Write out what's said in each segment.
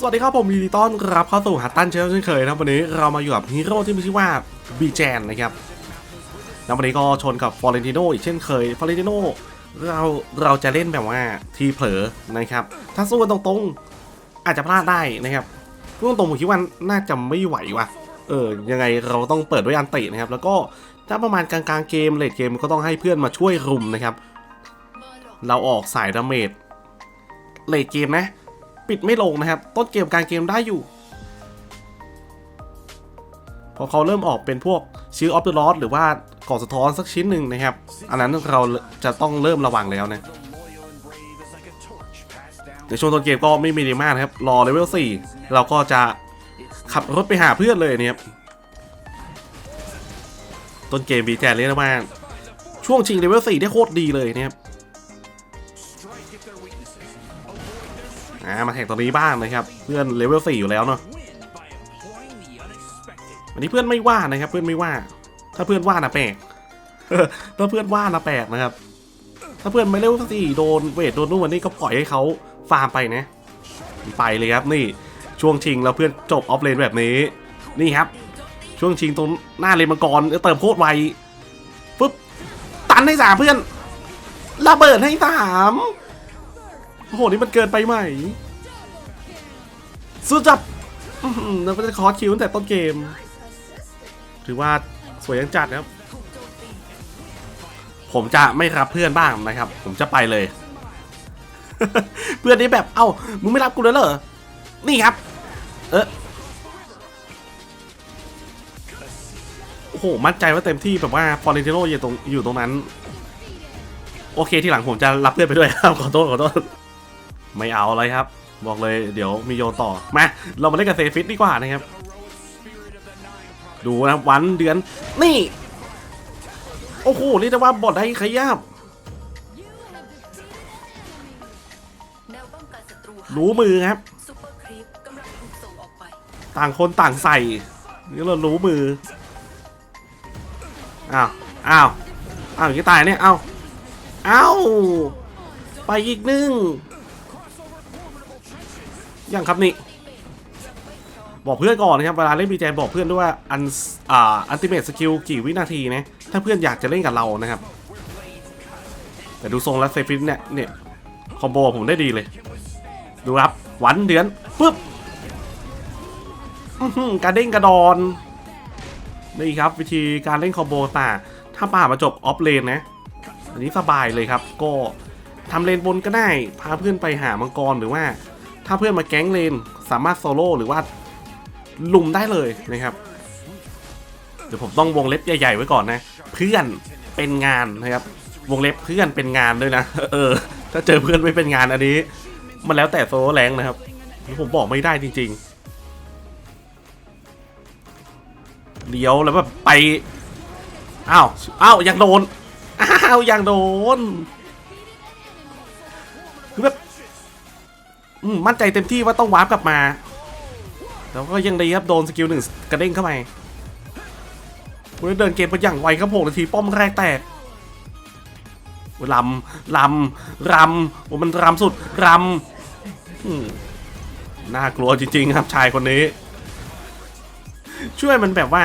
สวัสดีครับผมยินดีต้อนรับเข้าสู่ฮัตตันเชลเช่นเคยนะวันนี้เรามาอยู่กับฮีโร่ที่มีชื่อว่าบีแจนนะครับแล้ววันนี้ก็ชนกับฟอร์เรนติโนอีกเช่นเคยฟอร์เรนติโนเราเราจะเล่นแบบว่าทีเผลอนะครับ ถ้าสู้กันตรงๆ อาจจะพลาดได้นะครับพูดตรงๆผมคิดว่าน่าจะไม่ไหวว่ะเออยังไงเราต้องเปิดด้วยอันตินะครับ แล้วก็ถ้าประมาณกลางๆเกมเลดเกมก็ต้องให้เพื่อนมาช่วยรุมนะครับ เราออกสายดาเมจเลดเกมนะ ปิดไม่ลงนะครับ ต้นเกมกางเกมได้อยู่ พอเขาเริ่มออกเป็นพวกชิลออฟเดอะลอสหรือว่าก่อสะท้อนสักชิ้นหนึ่งนะครับ อันนั้นเราจะต้องเริ่มระวังแล้วนะในช่วงต้นเกมก็ไม่มีดีมากนะครับ รอเลเวล4เราก็จะขับรถไปหาเพื่อนเลยเนะครับต้นเกมบีแจนเรียกได้ว่าช่วงชิงเลเวล4ได้โคตรดีเลยเนะครับ อ่ามาแข่งตอนนี้บ้างนะครับ เพื่อนเลเวล4อยู่แล้วเนาะอันนี้เพื่อนไม่ว่านะครับ เพื่อนไม่ว่า ถ้าเพื่อนว่านะแปลกถ้าเพื่อนว่านะแปลกนะครับ ถ้าเพื่อนไม่เลเวลสี่โดนเวทโดนนู่นวันนี้ก็ปล่อยให้เขาฟาร์มไปนะ ไปเลยครับนี่ช่วงชิงแล้วเพื่อนจบออฟเลนแบบนี้ นี่ครับ ช่วงชิงตรงหน้าเลนมังกรเติมโคตรไวปุ๊บตันให้สามเพื่อนระเบิดให้สาม โอ้โห นี่มันเกินไปไหมสุดจับอื้อหือแล้วก็จะคอร์สคิวตั้งแต่ต้นเกม ถือว่าสวยยังจัดนะครับ ผมจะไม่รับเพื่อนบ้างนะครับ ผมจะไปเลย เพื่อนนี้แบบ เอ้า มึงไม่รับกูเลยเหรอ นี่ครับ เออโอ้โห มั่นใจว่าเต็มที่แบบว่าฟอร์เรนติโนอยู่ตรงอยู่ตรงนั้น โอเคที่หลังผมจะรับเพื่อนไปด้วยครับ ขอโทษ ขอโทษ ไม่เอาเลยครับ บอกเลยเดี๋ยวมีโยต่อ มา เรามาเล่นกับเซฟิตดีกว่านะครับ ดูนะวันเดือน นี่ โอ้โหเรียกได้ว่าบอดได้ขยับรู้มือครับ ต่างคนต่างใส่นี่เรารู้มือ อ้าว อ้าว อ้าวอย่างนี้ตายเนี่ย อ้าว อ้าว ไปอีกหนึ่ง ยังครับนี่ บอกเพื่อนก่อนนะครับ เวลาเล่นบีแจนบอกเพื่อนด้วยว่าอันอ่าอันติเมทสกิลกี่วินาทีนะ ถ้าเพื่อนอยากจะเล่นกับเรานะครับ แต่ดูทรงแล้วเซฟินเนี่ยเนี่ยคอมโบผมได้ดีเลย ดูครับหวันเดือนปึ๊บกระเด้งกระดอนนี่ครับ วิธีการเล่นคอมโบต่าถ้าป่ามาจบออฟเลนนะ อันนี้สบายเลยครับ ก็ทำเลนบนก็ได้ พาเพื่อนไปหามังกรหรือว่า ถ้าเพื่อนมาแก๊งเลนสามารถโซโล่หรือว่าลุมได้เลยนะครับ เดี๋ยวผมต้องวงเล็บใหญ่ ๆ ไว้ก่อนนะ เพื่อนเป็นงานนะครับ วงเล็บเพื่อนเป็นงานด้วยนะ เออ ถ้าเจอเพื่อนไม่เป็นงานอันนี้ มันแล้วแต่โซโล่แรงนะครับ ผมบอกไม่ได้จริง ๆเลี้ยวแล้วแบบไป อ้าว อ้าวยังโดน อ้าวยังโดน มั่นใจเต็มที่ว่าต้องวาร์ปกลับมา แล้วก็ยังดีครับโดนสกิลหนึ่งกระเด้งเข้าไปเดินเกมไปอย่างไวครับผมนาทีป้อมแรกแตกลำลำรำโอ้มันรำสุดรำอืมน่ากลัวจริง ๆ ครับชายคนนี้ ช่วยมันแบบว่า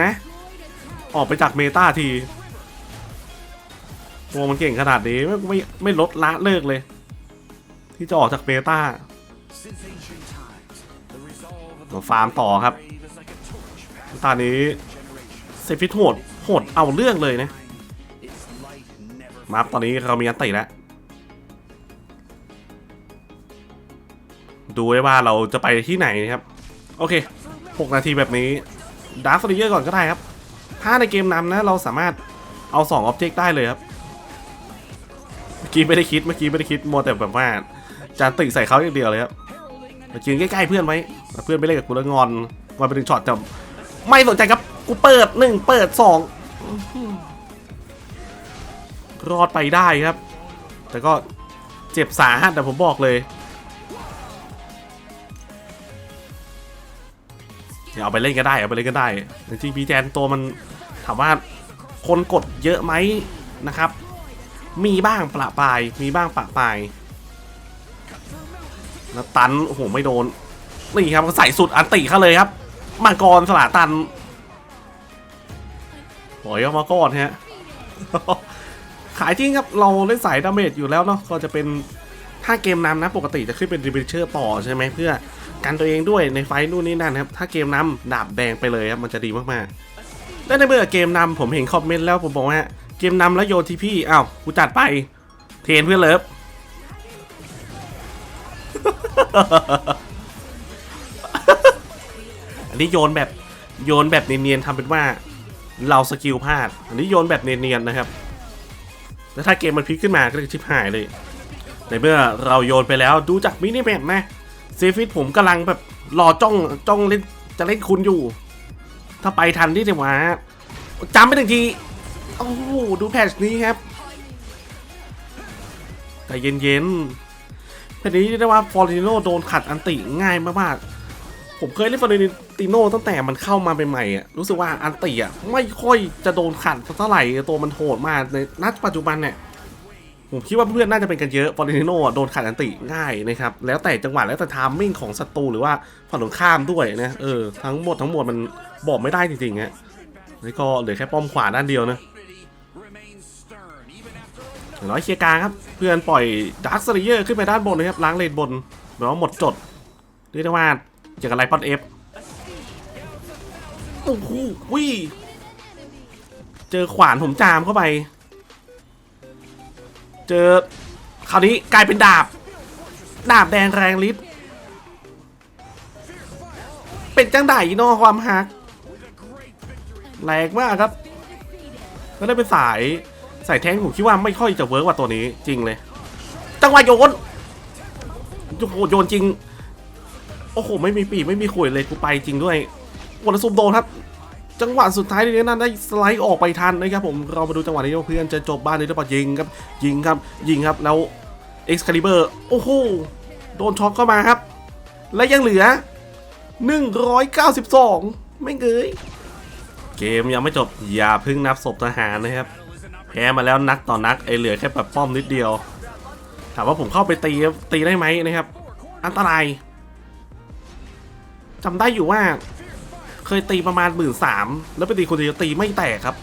นะ ออกไปจากเมตาทีโอ้มันเก่งขนาดนี้ไม่ไม่ลดละเลิกเลย ที่จะออกจากเมตาเราฟาร์มต่อครับตอนนี้เซฟิตโหดโหดเอาเรื่องเลยนะมารับตอนนี้เรามีอันติแล้ว ดูไว้ว่าเราจะไปที่ไหนนะครับ โอเค 6 นาทีแบบนี้ดาร์ฟเยอร์ก่อนก็ได้ครับ ถ้าในเกมนำนะ เราสามารถเอา2ออบเจกต์ได้เลยครับ เมื่อกี้ไม่ได้คิด เมื่อกี้ไม่ได้คิด มัวแต่แบบว่า จานติใส่เขาอย่างเดียวเลยครับมายืนใกล้ๆเพื่อนไว้เพื่อนไม่เล่นกับกูแล้วงอนมันเป็นหนึ่งช็อตแต่ไม่สนใจครับกูเปิดหนึ่งเปิดสองรอดไปได้ครับ แต่ก็เจ็บสาหัสแต่ผมบอกเลยเดี๋ยวเอาไปเล่นก็ได้เอาไปเล่นก็ได้จริงๆพีแจนตัวมันถามว่าคนกดเยอะไหมนะครับ มีบ้างประปายมีบ้างปะปาย แล้วตัน โอ้โห ไม่โดน นี่ครับก็ใส่สุดอันติเข้าเลยครับ มังกรสลาตันหอยออกมาก่อนฮะ ขายจริงครับ เราเล่นสายดาเมจอยู่แล้วเนาะ ก็จะเป็นถ้าเกมนำนะ ปกติจะขึ้นเป็นดิบิเชอร์ต่อใช่ไหมเพื่อกันตัวเองด้วยในไฟท์นู่นนี่นั่นครับ ถ้าเกมนำดาบแดงไปเลยครับ มันจะดีมากๆและในเมื่อเกมนำผมเห็นคอมเมนต์แล้วผมบอกว่าเกมนำแล้วโยทีพี่อ้าวกูจัดไป เทนเพื่อนเลิฟ อันนี้โยนแบบโยนแบบเนียนๆทำเป็นว่าเราสกิลพลาด อันนี้โยนแบบเนียนๆนะครับ แล้วถ้าเกมมันพลิกขึ้นมาก็จะชิบหายเลย ในเมื่อเราโยนไปแล้วดูจากมินิแมปนะเซฟิตผมกำลังแบบรอจ้องจ้องเล่นจะเล่นคุณอยู่ ถ้าไปทันที่จะมาจำไปหนึ่งที โอ้ดูแพทช์นี้ครับ แต่เย็นๆ แพทช์นี้เรียกได้ว่าฟอร์ติโนโดนขัดอันติง่ายมากๆ ผมเคยเล่นฟอร์ติโนตั้งแต่มันเข้ามาใหม่ๆอะรู้สึกว่าอันติอะไม่ค่อยจะโดนขัดเท่าไหร่ตัวมันโหดมากในณปัจจุบันเนี่ยผมคิดว่าเพื่อนน่าจะเป็นกันเยอะฟอร์ติโนโดนขัดอันติง่ายนะครับแล้วแต่จังหวะแล้วแต่ทามมิ่งของศัตรูหรือว่าฝั่งตรงข้ามด้วยนะเออทั้งหมดทั้งหมดมันบอกไม่ได้จริงๆฮะนี่ก็เหลือแค่ป้อมขวาด้านเดียวนะ อย่างน้อยเคลียร์กลางครับ เพื่อนปล่อยดาร์คสเลเยอร์ขึ้นไปด้านบนนะครับล้างเลนบนแบบว่าหมดจดเรียกได้ว่าเจอกับไรปอนเอฟโอ้โหวิเจอขวานผมจามเข้าไป เจอคราวนี้กลายเป็นดาบ ดาบแดงแรงฤทธิ์เป็นจังไดนอความฮักแรงมากครับก็ได้เป็นสาย สายแทงผมคิดว่าไม่ค่อยจะเวิร์กกว่าตัวนี้จริงเลยจังหวะโยนโอ้โยนจริง โอ้โห ไม่มีปีไม่มีขุยเลยกูไปจริงด้วยวันซุมโดนครับ จังหวะสุดท้ายนี้นั้นได้สไลด์ออกไปทันนะครับผมเรามาดูจังหวะนี้เพื่อนจะจบบ้านนี้หรือเปล่ายิงครับ ยิงครับ ยิงครับแล้ว Excalibur โอ้โหโดนช็อคเข้ามาครับ และยังเหลือ 192 ไม่เงยเกมยังไม่จบอย่าเพิ่งนับศพทหารนะครับ แพ้มาแล้วนักต่อนักไอเหลือแค่แบบป้อมนิดเดียว ถามว่าผมเข้าไปตีตีได้ไหมนะครับ อันตรายจำได้อยู่ว่า เคยตีประมาณหมื่นสามแล้วไปตีคนเดียวตีไม่แตกครับ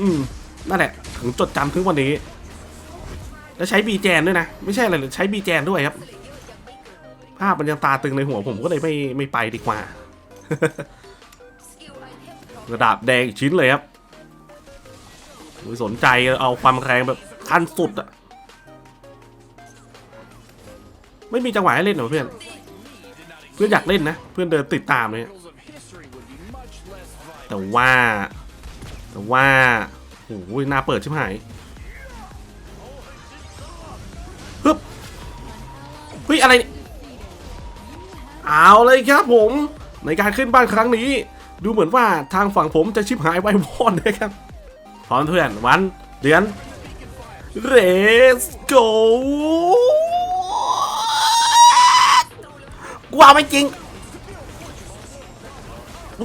อืมนั่นแหละถึงจดจำถึงวันนี้ แล้วใช้บีแจนด้วยนะ ไม่ใช่อะไรเลยใช้บีแจนด้วยครับ ภาพมันยังตาตึงในหัวผมก็เลยไม่ไม่ไปดีกว่าสกิลไอเทมพร้อมระดับแดงอีกชิ้นเลยครับ ไม่สนใจเอาความแรงแบบขั้นสุดอะไม่มีจังหวะให้เล่นหรอเพื่อน เพื่อนอยากเล่นนะ เพื่อนเดินติดตามเลยแต่ว่า แต่ว่าโอ้ยหน้าเปิดชิบหายฮึบเฮ้ยอะไรเอาเลยครับผม ในการขึ้นบ้านครั้งนี้ ดูเหมือนว่าทางฝั่งผมจะชิบหายไว้วอดนะครับ ร้อมเพื่อนวันเดือน Let's go กูเอาไม่จริง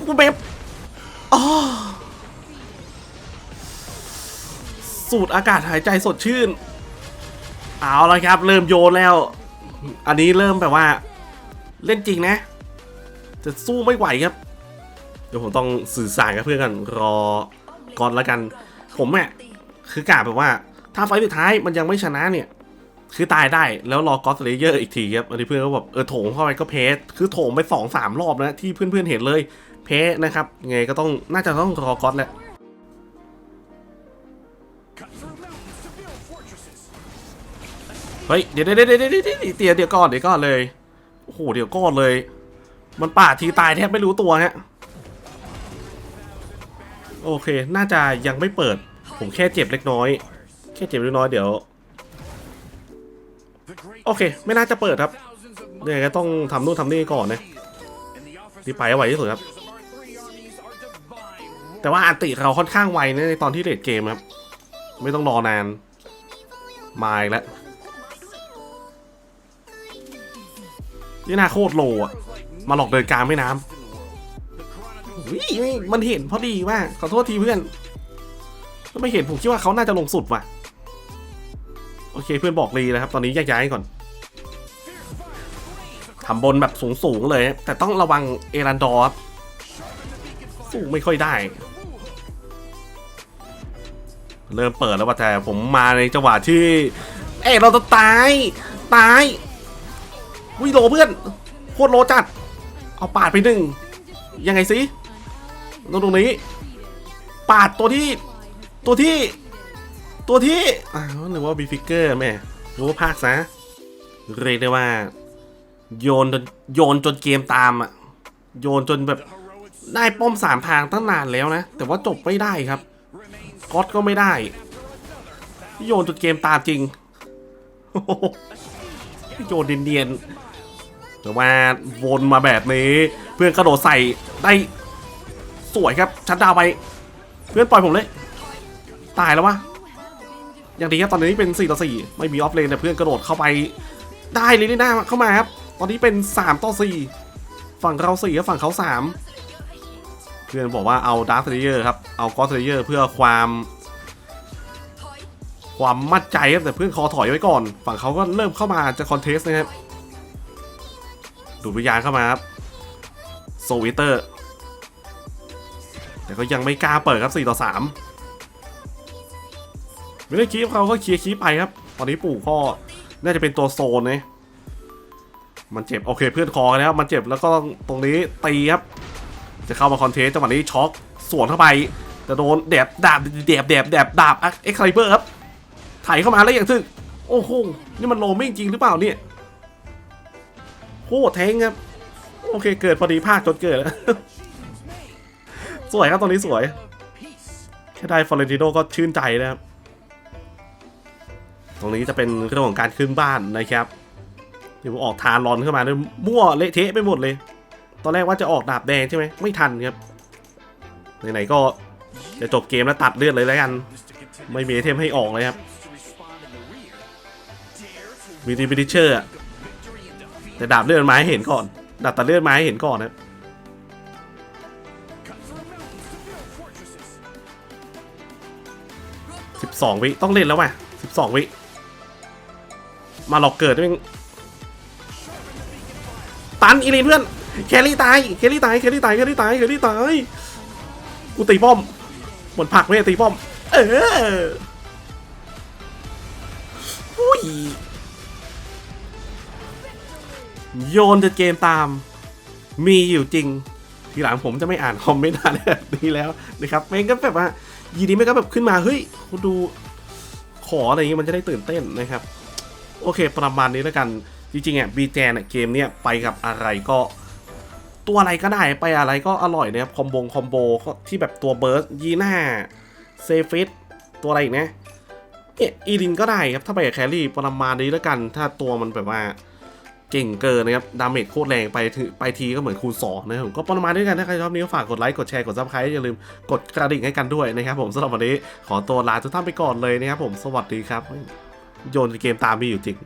กูเบบสูดอากาศหายใจสดชื่น เอาละครับ เริ่มโยนแล้ว อันนี้เริ่มแบบว่า เล่นจริงนะ จะสู้ไม่ไหวครับ เดี๋ยวผมต้องสื่อสารกับเพื่อนกันรอก่อนละกัน ผมเนี่คือกะแบบว่า ถ้าไฟสุดท้ายมันยังไม่ชนะเนี่ย คือตายได้แล้วรอกอสเลเยอร์อีกทีครับอันนี้เพื่อนก็แบบเออโถงเข้าไปก็เพสคือโถงไปสองสามรอบนะที่เพื่อนๆเห็นเลยเพสนะครับไงก็ต้องน่าจะต้องรอกอสแหละเฮ้ยเดี๋ยวเดี๋ยวเดี๋ยวเดี๋ยวเดี๋ยวเดี๋ยวเดี๋ยวก่อนเดี๋ยวก่อนเลยโอ้โหเดี๋ยวก่อนเลย มันป่าทีตายแทบไม่รู้ตัวฮะ โอเค น่าจะยังไม่เปิด ผมแค่เจ็บเล็กน้อย แค่เจ็บเล็กน้อยเดี๋ยว โอเค ไม่น่าจะเปิดครับเนี่ยก็ต้องทำนู่นทำนี่ก่อนนะที่ไปไวที่สุดครับ แต่ว่าอันติเราค่อนข้างไวนะในตอนที่เลดเกมครับ ไม่ต้องรอนาน มาอีกแล้วนี่นาโคตรโลอะ มาหลอกเดินกลางแม่น้ำ ไม่มันเห็นพอดีว่าขอโทษทีเพื่อนก็ไม่เห็นผมคิดว่าเขาน่าจะลงสุดว่ะ โอเคเพื่อนบอกรีนะครับ ตอนนี้แยกย้ายก่อนทำบนแบบสูงๆเลย แต่ต้องระวังเอรันดอร์สู้ไม่ค่อยได้ เริ่มเปิดแล้วว่าแต่ผมมาในจังหวะที่ เอ้ยเราจะตาย ตายวิโลเพื่อนโคตรโลจัด เอาปาดไปหนึ่งยังไงสิ ตรงตรงนี้ ปาดตัวที่ ตัวที่ ตัวที่อ้าวหรือว่าบีฟิกเกอร์แม่รู้ว่าภาคซะเรียกได้ว่า โยนจนโยนจนเกมตามอะ โยนจนแบบได้ป้อมสามทางตั้งนานแล้วนะ แต่ว่าจบไม่ได้ครับก๊อตก็ไม่ได้ โยนจนเกมตามจริงโอ้โหโยนเนียนๆแต่ว่าวนมาแบบนี้ เพื่อนกระโดดใส่ได้ สวยครับชัดดาวไป เพื่อนปล่อยผมเลย ตายแล้ววะอย่างดีครับตอนนี้เป็น4ต่อ4ไม่มีออฟเลนแต่เพื่อนกระโดดเข้าไปได้เลยนี่หน้าเข้ามาครับ ตอนนี้เป็น3ต่อ4ฝั่งเรา4ครับฝั่งเขา3เพื่อนบอกว่าเอาดาร์ t เ a เยอร์ครับเอากอสเ a เยอร์เพื่อความ ความมั่นใจครับแต่เพื่อนคอถอยไว้ก่อน ฝั่งเขาก็เริ่มเข้ามาจะคอนเทสนะครับดูดวิญญาณเข้ามาครับโซวิเตอร์ แต่ก็ยังไม่กล้าเปิดครับ 4 ต่อ3ไม่ได้คีปเขาก็เคลียร์คีปไปครับ ตอนนี้ปู่ก็น่าจะเป็นตัวโซนนะมันเจ็บ โอเคเพื่อนคอแล้วมันเจ็บแล้วก็ตรงนี้ตีครับ จะเข้ามาคอนเทสจังหวะนี้ช็อกสวนเข้าไปจะโดนแดบดาบแดบแดบแดบดาบเอ็กไคลเบอร์ครับไถเข้ามาแล้วอย่างถึกโอ้โหนี่มันโลไม่จริงหรือเปล่าเนี่ยโคตรแทงครับ โอเคเกิดพอดีภาคจนเกิด สวยครับตรงนี้สวย แค่ได้ฟอร์เรนติโนก็ชื่นใจนะครับ ตรงนี้จะเป็นเรื่องของการขึ้นบ้านนะครับเดี๋ยวออกทานรอนเข้ามาด้วยมั่วเละเทะไปหมดเลย ตอนแรกว่าจะออกดาบแดงใช่ไหมไม่ทันครับไหนๆก็จะจบเกมแล้วตัดเลือดเลยแล้วกัน ไม่มีไอเทมให้ออกเลยครับมีดีบิดิเชอร์แต่ดาบเลือดไม้เห็นก่อนดาบตัดเลือดไม้เห็นก่อนนะ 12 วิต้องเล่นแล้วว่ะ 12 วิ มาหลอกเกิดด้วยตันอีลีนเพื่อนแครี่ตายแครี่ตายแครี่ตายแครี่ตายแครี่ตายกูตีป้อมหมดผักไม่ตีป้อม เอออุ้ยโยนจะเกมตาม มีอยู่จริง ทีหลังผมจะไม่อ่านคอมเมนต์อะไรแบบนี้แล้วนะครับไม่งั้นก็แบบว่า ยีนี้ไม่ก็แบบขึ้นมา เฮ้ยดูขออะไรอย่างงี้มันจะได้ตื่นเต้นนะครับ โอเคประมาณนี้แล้วกัน จริงๆอะบีแจนอะเกมเนี้ยไปกับอะไรก็ตัวอะไรก็ได้ไปอะไรก็อร่อยนะครับคอมโบงคอมโบก็ที่แบบตัวเบิร์สยีน่าเซฟิตตัวอะไรอีกนะเนี่ยอีลินก็ได้ครับถ้าไปกับแครี่ประมาณนี้แล้วกัน ถ้าตัวมันแบบว่า เก่งเกินนะครับ ดาเมจโคตรแรงไปถึงไปทีก็เหมือนคูณ2นะครับผมก็ประมาณนี้กันถ้าใครชอบนี้ก็ฝากกดไลค์ กดแชร์ กดซับสไครต์อย่าลืมกดกระดิ่งให้กันด้วยนะครับผมสำหรับวันนี้ขอตัวลาทุกท่านไปก่อนเลยนะครับผมสวัสดีครับ โยนเกมตามมีอยู่จริง